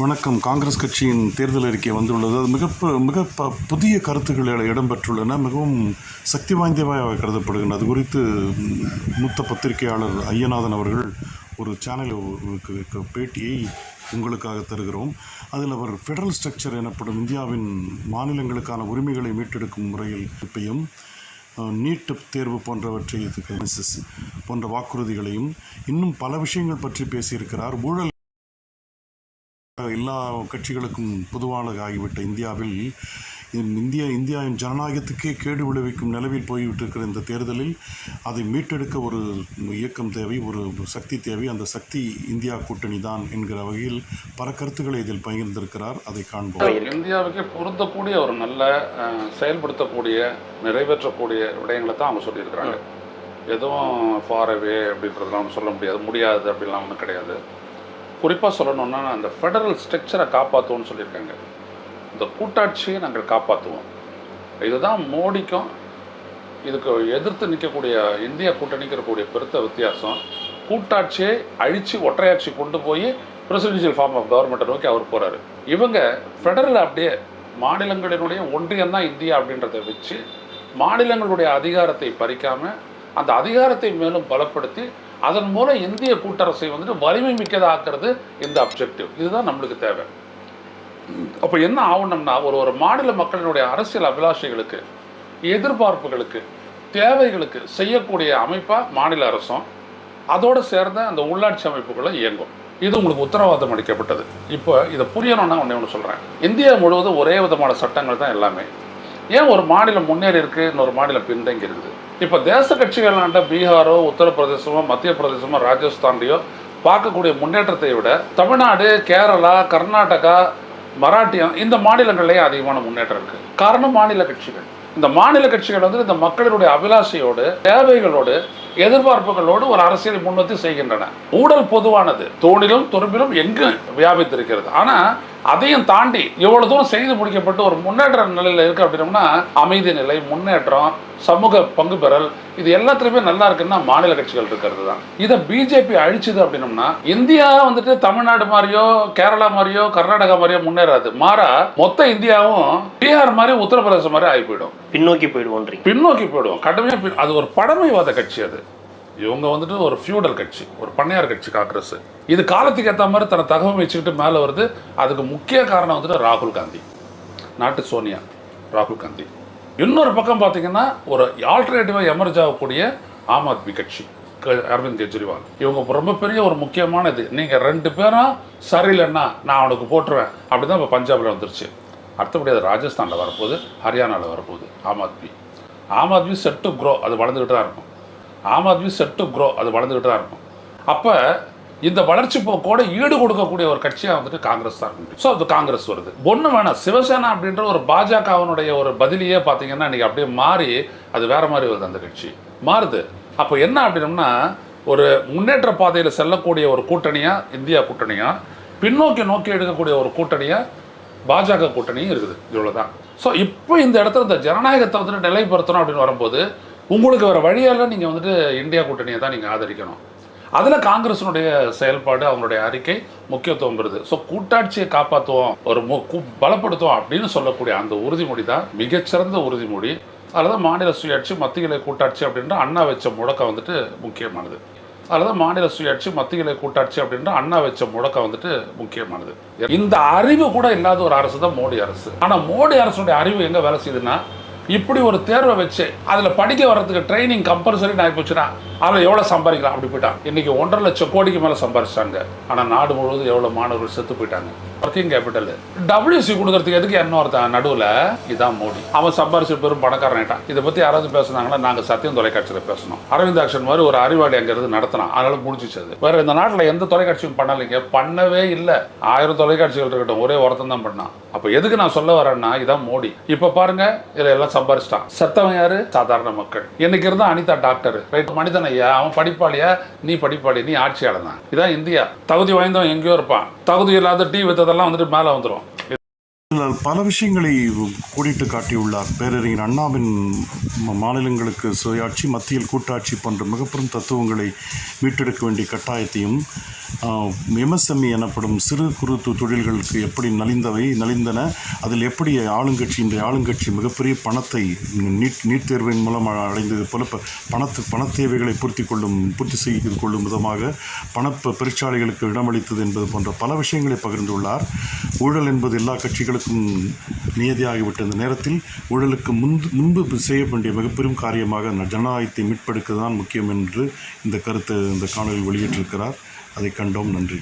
வணக்கம். காங்கிரஸ் கட்சியின் தேர்தல் அறிக்கை வந்துள்ளது. அது மிக மிக புதிய கருத்துக்கள் இடம்பெற்றுள்ளன. மிகவும் சக்தி வாய்ந்தவையாக கருதப்படுகின்றன. அது குறித்து மூத்த பத்திரிகையாளர் ஐயநாதன் அவர்கள் ஒரு சேனலுக்கு பேட்டியை உங்களுக்காக தருகிறோம். அதில் அவர் ஃபெடரல் ஸ்ட்ரக்சர் எனப்படும் இந்தியாவின் மாநிலங்களுக்கான உரிமைகளை மீட்டெடுக்கும் முறையில் இப்பையும் நீட் தேர்வு போன்றவற்றை போன்ற வாக்குறுதிகளையும் இன்னும் பல விஷயங்கள் பற்றி பேசியிருக்கிறார். ஊழல் எல்லா கட்சிகளுக்கும் பொதுவானது ஆகிவிட்ட இந்தியாவில் இந்த இந்தியா இந்தியாவின் ஜனநாயகத்துக்கே கேடு விளைவிக்கும் நிலவில் போய்விட்டிருக்கிற இந்த தேர்தலில் அதை மீட்டெடுக்க ஒரு இயக்கம் தேவை ஒரு சக்தி தேவை. அந்த சக்தி இந்தியா கூட்டணி தான் என்கிற வகையில் பல கருத்துக்களை இதில் பகிர்ந்திருக்கிறார். அதை காண்போம். இந்தியாவுக்கு பொருந்தக்கூடிய ஒரு நல்ல செயல்படுத்தக்கூடிய நிறைவேற்றக்கூடிய விடயங்களை தான் அவங்க சொல்லியிருக்கிறாங்க. எதுவும் ஃபாரவே அப்படின்றதெல்லாம் சொல்ல முடியாது. முடியாது அப்படிலாம் ஒன்றும் கிடையாது. குறிப்பாக சொல்லணும்னா அந்த ஃபெடரல் ஸ்ட்ரக்சரை காப்பாற்றுவோம்னு சொல்லியிருக்காங்க. இந்த கூட்டாட்சியை நாங்கள் காப்பாற்றுவோம் இதுதான் மோடிக்கும் இதுக்கு எதிர்த்து நிற்கக்கூடிய இந்திய கூட்டணிக்கு இருக்கக்கூடிய பெருத்த வித்தியாசம். கூட்டாட்சியை அழித்து ஒற்றையாட்சி கொண்டு போய் பிரசிடென்ஷியல் ஃபார்ம் ஆஃப் கவர்மெண்ட்டை நோக்கி அவர் போகிறாரு இவங்க ஃபெடரல் அப்படியே மாநிலங்களினுடைய ஒன்றியம் தான் இந்தியா அப்படின்றத வச்சு மாநிலங்களுடைய அதிகாரத்தை பறிக்காமல் அந்த அதிகாரத்தை மேலும் பலப்படுத்தி அதன் மூலம் இந்திய கூட்டரசை வந்துட்டு வலிமை மிக்கதாக்குறது இந்த அப்ஜெக்டிவ் இதுதான் நம்மளுக்கு தேவை. அப்போ என்ன ஆகணும்னா ஒரு ஒரு மாநில மக்களினுடைய அரசியல் அபிலாஷைகளுக்கு எதிர்பார்ப்புகளுக்கு தேவைகளுக்கு செய்யக்கூடிய அமைப்பாக மாநில அரசும் அதோடு சேர்ந்த அந்த உள்ளாட்சி அமைப்புகளும் இயங்கும். இது உங்களுக்கு உத்தரவாதம் அளிக்கப்பட்டது. இப்போ இதை புரியணும்னா ஒன்றே ஒன்று சொல்கிறேன் இந்தியா முழுவதும் ஒரே விதமான சட்டங்கள் தான் எல்லாமே. ஏன் ஒரு மாநிலம் முன்னேறி இருக்குது இன்னொரு மாநிலம் பின்தங்கி இருக்குது? இப்போ தேச கட்சிகளாண்ட பீகாரோ உத்தரப்பிரதேசமோ மத்திய பிரதேசமோ ராஜஸ்தான்லையோ பார்க்கக்கூடிய முன்னேற்றத்தை விட தமிழ்நாடு கேரளா கர்நாடகா மராட்டியம் இந்த மாநிலங்கள்லேயே அதிகமான முன்னேற்றம் இருக்குது காரணம் மாநில கட்சிகள். இந்த மாநில கட்சிகள் வந்து இந்த மக்களினுடைய அபிலாஷையோடு தேவைகளோடு எதிர்பார்ப்புகளோடு ஒரு அரசியலை முன்வத்தி செய்கின்றன. ஊழல் பொதுவானது. தோணிலும் துரும்பிலும் எங்கும் வியாபித்திருக்கிறது. ஆனா அதையும் தாண்டி இவ்வளவு தூரம் செய்து முடிக்கப்பட்டு ஒரு முன்னேற்ற நிலையில இருக்கு அப்படின்னோம்னா அமைதி நிலை முன்னேற்றம் சமூக பங்கு பெறல் இது எல்லாத்துலயுமே நல்லா இருக்குன்னா மாநில கட்சிகள் இருக்கிறது தான். இதை பிஜேபி அழிச்சுது அப்படின்னோம்னா இந்தியா வந்துட்டு தமிழ்நாடு மாதிரியோ கேரளா மாதிரியோ கர்நாடகா மாதிரியோ முன்னேறாது. மாறா மொத்த இந்தியாவும் பீகார் மாதிரி உத்தரப்பிரதேசம் மாதிரி ஆகி போயிடும். பின்னோக்கி போயிடுவோன்றீங்க. பின்னோக்கி போயிடுவோம். கடுமையா அது ஒரு பழமைவாத கட்சி அது. இவங்க வந்துட்டு ஒரு ஃபியூடல் கட்சி ஒரு பண்ணையார் கட்சி காங்கிரஸ். இது காலத்துக்கு ஏற்ற மாதிரி தன்னை தகவல் வச்சுக்கிட்டு மேலே வருது. அதுக்கு முக்கிய காரணம் வந்துட்டு ராகுல் காந்தி. நாட்டு சோனியா ராகுல் காந்தி. இன்னொரு பக்கம் பார்த்தீங்கன்னா ஒரு ஆல்டர்னேட்டிவாக எமர்ஜ் ஆகக்கூடிய ஆம் ஆத்மி கட்சி க- அரவிந்த் கெஜ்ரிவால். இவங்க ரொம்ப பெரிய ஒரு முக்கியமான இது நீங்கள் ரெண்டு பேரும் சரியில்லைன்னா நான் அவனுக்கு போட்டுருவேன். அப்படி தான் இப்போ பஞ்சாபில் வந்துருச்சு. அடுத்தபடி அது ராஜஸ்தானில் வரப்போகுது ஹரியானாவில் வரப்போகுது Aam Aadmi. Aam Aadmi set to grow அது வளர்ந்துக்கிட்டு தான் இருக்கும். Aam Aadmi set to grow அது வளர்ந்துக்கிட்டு தான் இருக்கும். அப்போ இந்த வளர்ச்சி போக்கோட ஈடு கொடுக்கக்கூடிய ஒரு கட்சியாக வந்துட்டு காங்கிரஸ் தான் இருக்கும் ஸோ அது காங்கிரஸ் வருது. ஒன்று வேணாம். சிவசேனா அப்படின்ற ஒரு பாஜகவினுடைய ஒரு பதிலியே பார்த்தீங்கன்னா இன்றைக்கி அப்படியே மாறி அது வேற மாதிரி வருது அந்த கட்சி. மாறுது. அப்போ என்ன அப்படின்னம்னா ஒரு முன்னேற்ற பாதையில் செல்லக்கூடிய ஒரு கூட்டணியாக இந்தியா கூட்டணியாக பின்னோக்கி நோக்கி எடுக்கக்கூடிய ஒரு கூட்டணியாக பாஜக கூட்டணியும் இருக்குது. இவ்வளோ தான் ஸோ இப்போ இந்த இடத்துல இந்த ஜனநாயகத்தை வந்துட்டு நிலைப்படுத்தணும் அப்படின்னு வரும்போது உங்களுக்கு வேறு வழியால் நீங்கள் வந்துட்டு இந்தியா கூட்டணியை தான் நீங்கள் ஆதரிக்கணும். அதில் காங்கிரஸினுடைய செயல்பாடு அவங்களுடைய அறிக்கை முக்கியத்துவம் பெறுது. ஸோ கூட்டாட்சியை காப்பாற்றுவோம் ஒரு மு கு- பலப்படுத்துவோம் அப்படின்னு சொல்லக்கூடிய அந்த உறுதிமொழி தான் மிகச்சிறந்த உறுதிமொழி. அதில் தான் மாநில சுயாட்சி மத்திய கூட்டாட்சி அப்படின்ற அண்ணா வச்ச முழக்கம் வந்துட்டு முக்கியமானது. அதில் தான் மாநில சுயாட்சி மத்திய கூட்டாட்சி அப்படின்ற அண்ணா வச்ச முழக்கம் வந்துட்டு முக்கியமானது. இந்த அறிவு கூட இல்லாத ஒரு அரசு தான் மோடி அரசு. ஆனால் மோடி அரசுடைய அறிவு எங்கே வேலை செய்யுதுன்னா இப்படி ஒரு தேர்வை வச்சு அதில் படிக்க வர்றதுக்கு ட்ரைனிங் கம்பல்சரி ஆகி ஆனால் எவ்வளோ சம்பாதிக்கலாம்? அப்படி போயிட்டான். இன்றைக்கி ஒன்றரை லட்சம் கோடிக்கு மேலே சம்பாரிச்சிட்டாங்க. ஆனால் நாடு முழுவதும் எவ்வளோ மாணவர்கள் செத்து போயிட்டாங்க. ஒர்க்கிங் கேபிட்டல் டபிள்யூசி கொடுக்கறதுக்கு எதுக்கு என்ன ஒருத்தன் நடுவில் இதான் மோடி. அவன் சம்பாரிச்சு பெரும் பணக்காரன் ஆயிட்டான். இதை பற்றி யாராவது பேசுனாங்கன்னா நாங்கள் சத்தியம் தொலைக்காட்சியில் பேசணும். அரவிந்த் ஆக்ஷன் மாதிரி ஒரு அறிவாளி அங்கிறது நடத்தினான். அதனால முடிஞ்சிச்சது அது. வேற இந்த நாட்டில் எந்த தொலைக்காட்சியும் பண்ணலைங்க. பண்ணவே இல்லை. ஆயிரம் தொலைக்காட்சிகள் இருக்கட்டும். ஒரே ஒருத்தன் தான் பண்ணான். அப்போ எதுக்கு நான் சொல்ல வரேன்னா இதான் மோடி. இப்போ பாருங்க இதில் எல்லாம் சம்பாரிச்சிட்டான். செத்தவன் யாரு? சாதாரண மக்கள். இன்னைக்கு இருந்தால் அனிதா டாக்டர். ரைட் மனிதனை ஐயா அவன் படிப்பாளியா? நீ படிப்பாளி நீ ஆட்சியாளர் தான் இதான் இந்தியா. தகுதி வாய்ந்தவன் எங்கேயோ இருப்பான். தகுதி இல்லாத டீ வித்ததெல்லாம் வந்துட்டு மேலே வந்துடும் ஆனால் பல விஷயங்களை கோடிட்டு காட்டியுள்ளார். பேரறிஞர் அண்ணாவின் மாநிலங்களுக்கு சுயாட்சி மத்தியில் கூட்டாட்சி போன்ற மிகப்பெரும் தத்துவங்களை மீட்டெடுக்க வேண்டிய கட்டாயத்தையும் எம்எஸ்எம்இ எனப்படும் சிறு குறு தொழில்களுக்கு எப்படி நலிந்தவை நலிந்தன அதில் எப்படி ஆளுங்கட்சி இன்றைய ஆளுங்கட்சி மிகப்பெரிய பணத்தை நீட் நீட் தேர்வின் மூலம் அடைந்தது போல ப- பணத்து பணத் தேவைகளை பூர்த்தி கொள்ளும் பூர்த்தி செய்து கொள்ளும் விதமாக பண பெருச்சாலைகளுக்கு இடமளித்தது என்பது போன்ற பல விஷயங்களை பகிர்ந்துள்ளார். ஊழல் என்பது எல்லா கட்சிகளுக்கும் நியதியாகிவிட்ட இந்த நேரத்தில் ஊழலுக்கு முன்பு முன்பு செய்ய வேண்டிய மிகப்பெரும் காரியமாக ஜனநாயகத்தை மீட்பெடுக்க தான் முக்கியம் என்று இந்த கருத்தை இந்த காணொலியில் வெளியிட்டிருக்கிறார். அதை கண்டோம். நன்றி.